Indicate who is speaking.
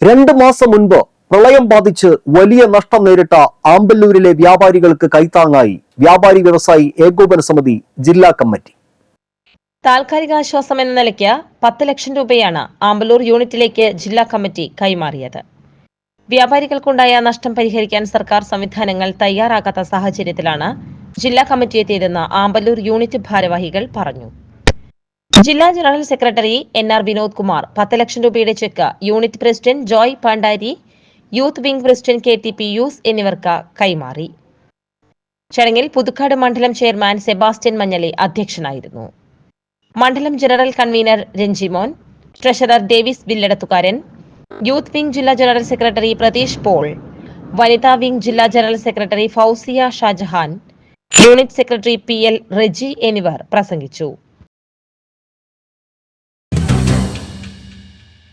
Speaker 1: രണ്ട് മാസം മുൻപ് പ്രളയം ബാധിച്ച് വലിയ നഷ്ടം നേരിട്ട ആമ്പല്ലൂരിലെ വ്യാപാരികൾക്ക് കൈത്താങ്ങായി വ്യാപാരി വ്യവസായി ഏകോപന സമിതി ജില്ലാ കമ്മിറ്റി.
Speaker 2: താൽക്കാലിക ആശ്വാസം എന്ന നിലയ്ക്ക് പത്ത് ലക്ഷം രൂപയാണ് ആമ്പല്ലൂർ യൂണിറ്റിലേക്ക് ജില്ലാ കമ്മിറ്റി കൈമാറിയത്. വ്യാപാരികൾക്കുണ്ടായ നഷ്ടം പരിഹരിക്കാൻ സർക്കാർ സംവിധാനങ്ങൾ തയ്യാറാകാത്ത സാഹചര്യത്തിലാണ് ജില്ലാ കമ്മിറ്റി എത്തിയതെന്ന് ആമ്പല്ലൂർ യൂണിറ്റ് ഭാരവാഹികൾ പറഞ്ഞു. ജില്ലാ general secretary N R Vinod Kumar പത്ത് ലക്ഷം രൂപയുടെ cheque unit president Joy Pandari youth wing president K T P use എന്നിവർക്ക് കൈമാറി. ചടങ്ങിൽ പുതുക്കാട് മണ്ഡലം ചെയർമാൻ സെബാസ്റ്റ്യൻ മഞ്ഞളി അധ്യക്ഷനായിരുന്നു. മണ്ഡലം general convener Ranjimon treasurer Davis Villadathukaran youth wing ജില്ലാ ജനറൽ സെക്രട്ടറി പ്രതീഷ് പോൾ വനിതാ വിംഗ് ജില്ലാ general secretary Fousiya Shajahan unit secretary P L Reji എന്നിവർ പ്രസംഗിച്ചു.